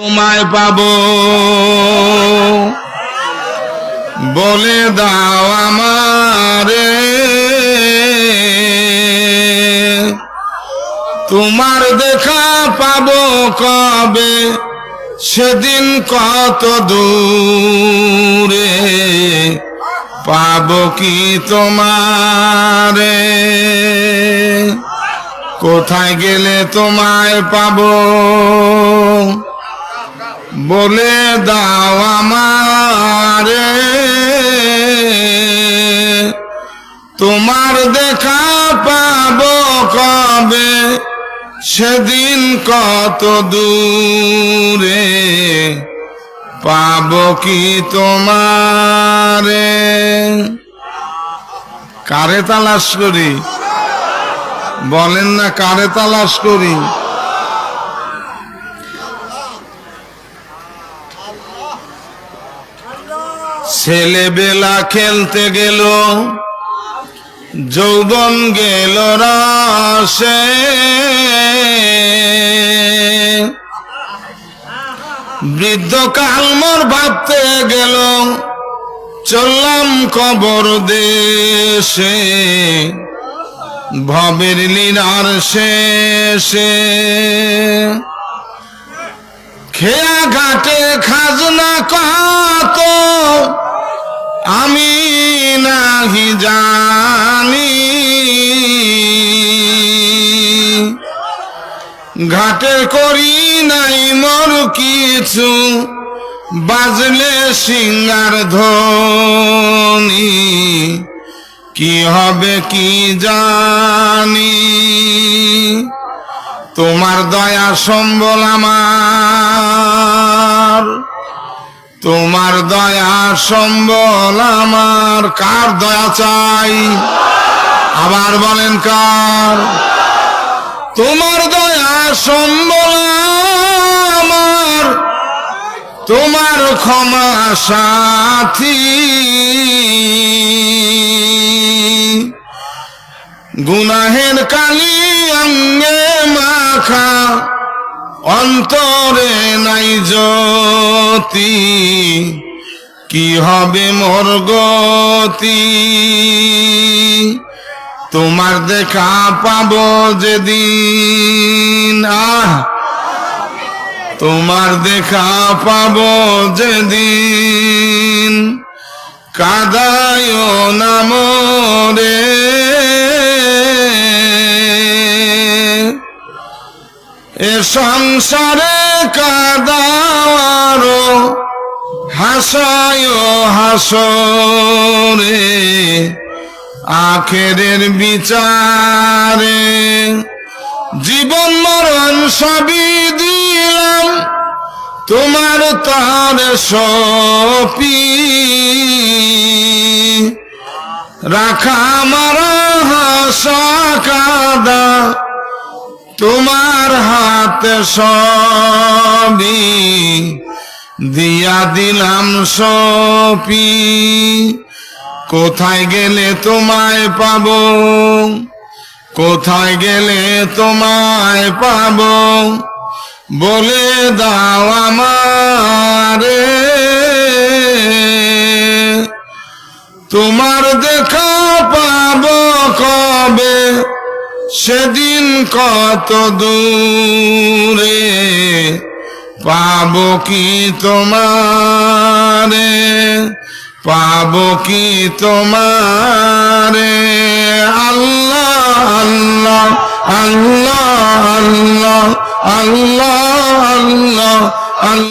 তোমায় পাব। বলে দাও আমারে। তোমার দেখা পাব কবে? সেদিন কত দূরে। পাব কি তোমারে? কোথায় গেলে তোমায় পাবো? বলে দাও আমারে। তোমার দেখা পাব কবে? সেদিন কত দূরে পাবো কি তোমারে? কারে তালাশ করি? বলেন না কারে তালাশ করি? ছেলেবেলা খেলতে গেল, যৌবন গেল রাসে বৃদ্ধ কালমর ভাবতে গেল, চললাম কবর দেশে, ভবের লীলার শেষে। ঘাটে খাজনা কত? আমি নাহি জানি। ঘাটে করি নাই মোর কিছু, বাজলে সিঙ্গার ধ্বনি। কি হবে কি জানি? তোমার দয়া সম্বল আমার। তোমার দয়া সম্বল আমার, কার দয়া চাই? আবার বলেন কার? তোমার দয়া সম্বল আমার, তোমার ক্ষমা সাথী। গুনাহের কালি অঙ্গে মাখা অন্তরে নাই জ্যোতি, কি হবে মোর গতি? তোমার দেখা পাবো যেদিন, আহ! তোমার দেখা পাবো যেদিন কাদায় নামরে এ সংসারে কাদার হাসায় হাসরে, আখেরের বিচারে। জীবন মরণ সবই দিলাম, তোমার তার সপি। রাখা মারা হাসা কাদা তোমার হাতে সবই দিয়া দিলাম সপি। কোথায় গেলে তোমায় পাব? কোথায় গেলে তোমায় পাব? বলে দাও আমারে। সেদিন কত দূরে পাব কি তোমারে? পাব কি তোমারে?